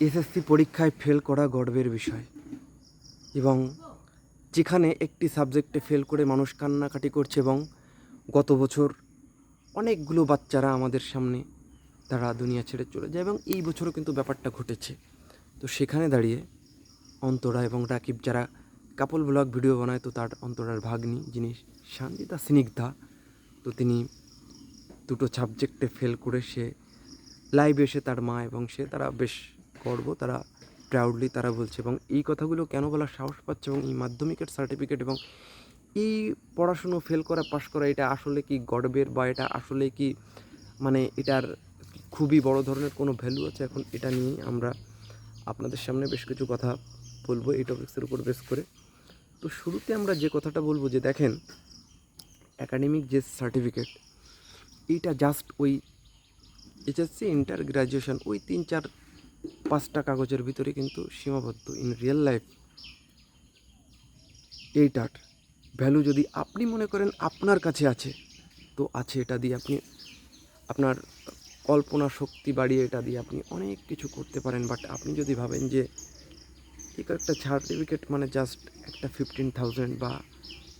SSC পরীক্ষায় fail করা গর্বের বিষয়। এবং যেখানে একটি সাবজেক্টে ফেল করে মানুষ কান্নাকাটি করছে এবং গত বছর অনেকগুলো বাচ্চারা আমাদের সামনে তারা দুনিয়া ছেড়ে চলে যায় এবং এই বছরও কিন্তু ব্যাপারটা ঘটেছে। তো সেখানে দাঁড়িয়ে অন্তরা এবং রাকিব যারা কাপল ব্লগ ভিডিও বানায়, তো তার অন্তরার ভাগ্নি যিনি শান্তিতা স্নিগ্ধা, তো তিনি দুটো সাবজেক্টে ফেল করে সে লাইভ এসে তার মা এবং সে তারা বেশ গর্ব তারা প্রাউডলি তারা বলছে। এবং এই কথাগুলো কেন বলার সাহস পাচ্ছে এবং এই মাধ্যমিকের সার্টিফিকেট এবং এই পড়াশুনো ফেল করা পাশ করা, এটা আসলে কি গর্বের বা এটা আসলে কি মানে এটার খুবই বড় ধরনের কোনো ভ্যালু আছে? এখন এটা নিয়েই আমরা আপনাদের সামনে বেশ কিছু কথা বলব এই টপিক্সের উপর বেস করে। তো শুরুতে আমরা যে কথাটা বলব যে দেখেন অ্যাকাডেমিক যে সার্টিফিকেট এইটা জাস্ট ওই এইচএসসি ইন্টার গ্র্যাজুয়েশন ওই তিন চার পাঁচটা কাগজের ভিতরে কিন্তু সীমাবদ্ধ ইন রিয়েল লাইফ এইটার ভ্যালু যদি আপনি মনে করেন আপনার কাছে আছে, তো আছে এটা দিয়ে আপনি আপনার কল্পনা শক্তি বাড়িয়ে এটা দিয়ে আপনি অনেক কিছু করতে পারেন। বাট আপনি যদি ভাবেন যে এক একটা সার্টিফিকেট মানে জাস্ট একটা ফিফটিন থাউজেন্ড বা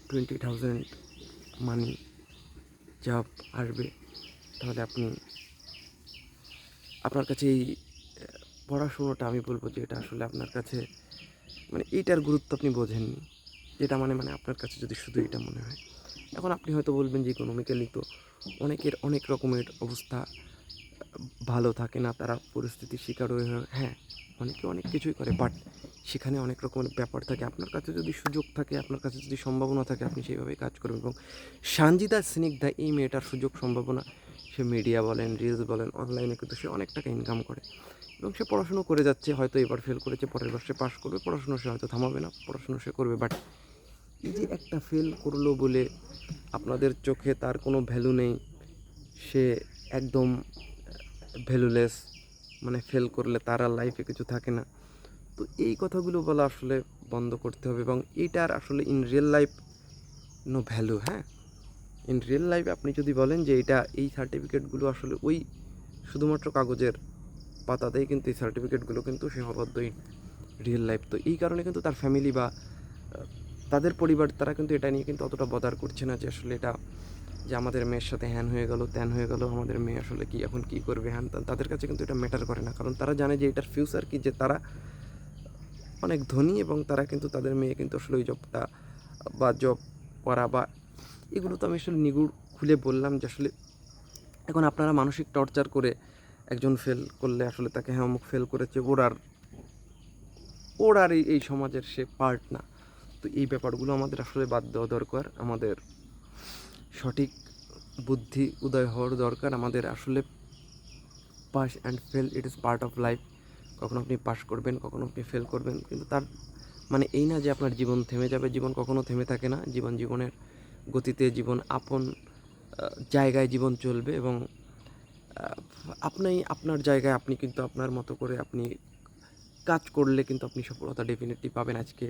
টোয়েন্টি থাউজেন্ড মানি যা আসবে, তাহলে আপনি আপনার কাছে এই পড়াশুনোটা আমি বলব যে এটা আসলে আপনার কাছে মানে এইটার গুরুত্ব আপনি বোঝেননি। যেটা মানে মানে আপনার কাছে যদি শুধু এটা মনে হয়। এখন আপনি হয়তো বলবেন যে ইকোনমিক্যালি তো অনেকের অনেক রকমের অবস্থা ভালো থাকে না, তারা পরিস্থিতির শিকার হয়ে হ্যাঁ অনেকে অনেক কিছুই করে বাট সেখানে অনেক রকমের ব্যাপার থাকে। আপনার কাছে যদি সুযোগ থাকে, আপনার কাছে যদি সম্ভাবনা থাকে, আপনি সেইভাবেই কাজ করবেন। এবং সানজিদা স্নিগ্ধা এই মেয়েটার সুযোগ সম্ভাবনা সে মিডিয়া বলেন রিলস বলেন অনলাইনে কিন্তু সে অনেক টাকা ইনকাম করে। এবং সে পড়াশুনো করে যাচ্ছে, হয়তো এবার ফেল করেছে, পরের বার সে পাশ করবে, পড়াশুনো সে হয়তো থামাবে না, পড়াশুনো সে করবে। বাট এই যে একটা ফেল করল বলে আপনাদের চোখে তার কোনো ভ্যালু নেই, সে একদম ভ্যালুলেস মানে ফেল করলে তার আর লাইফে কিছু থাকে না। তো এই কথাগুলো বলা আসলে বন্ধ করতে হবে এবং এইটার আসলে in real life no value হ্যাঁ? ইন রিয়েল লাইফ আপনি যদি বলেন যে এটা এই সার্টিফিকেটগুলো আসলে ওই শুধুমাত্র কাগজের পাতাতেই কিন্তু এই সার্টিফিকেটগুলো কিন্তু সীমাবদ্ধ ইন রিয়েল লাইফ তো এই কারণে কিন্তু তার ফ্যামিলি বা তাদের পরিবার তারা কিন্তু এটা নিয়ে কিন্তু অতটা বদার করছে না যে আসলে এটা যে আমাদের মেয়ের সাথে হ্যান হয়ে গেল, ত্যান হয়ে গেল, আমাদের মেয়ে আসলে কি, এখন কি করবে, হ্যান ত্যান, তাদের কাছে কিন্তু এটা ম্যাটার করে না। কারণ তারা জানে যে এটার ফিউচার কি, যে তারা অনেক ধনী এবং তারা কিন্তু তাদের মেয়ে কিন্তু আসলে ওই জবটা বা জব করা বা এগুলো তো আমি আসলে নিগুড় খুলে বললাম যে আসলে এখন আপনারা মানসিক টর্চার করে একজন ফেল করলে আসলে তাকে হ্যাঁ অমুক ফেল করেছে, ওর আর ওর আর এই- সমাজের সে পার্ট না। তো এই ব্যাপারগুলো আমাদের আসলে বাদ দেওয়া দরকার। আমাদের সঠিক বুদ্ধি উদয় হওয়ার দরকার। আমাদের আসলে pass and fail it is part of life কখনো আপনি পাস করবেন, কখনো আপনি ফেল করবেন। কিন্তু তার মানে এই না যে আপনার জীবন থেমে যাবে। জীবন কখনো থেমে থাকে না। জীবন জীবনের গতিতে জীবন আপন জায়গায় জীবন চলবে এবং আপনি, আপনার জায়গায় আপনি কিন্তু আপনার মতো করে আপনি কাজ করলে কিন্তু আপনি সফলতা ডেফিনেটলি পাবেন। আজকে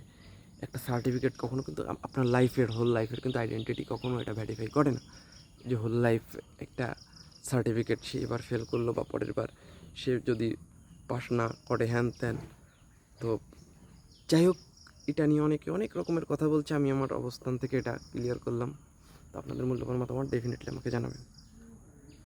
একটা সার্টিফিকেট কখনো কিন্তু আপনার লাইফের হোল লাইফের কিন্তু আইডেন্টিটি কখনো এটা ভ্যারিফাই করে না। যে হোল লাইফ একটা সার্টিফিকেট সে এবার ফেল করল বা পরের বার সে যদি পাস না করে, হ্যান ত্যান, তো যাই হোক এটা নিয়ে অনেকে অনেক রকমের কথা বলছে, আমি আমার অবস্থান থেকে এটা ক্লিয়ার করলাম। তো আপনাদের মূল্যবান মতামত ডেফিনেটলি আমাকে জানাবেন।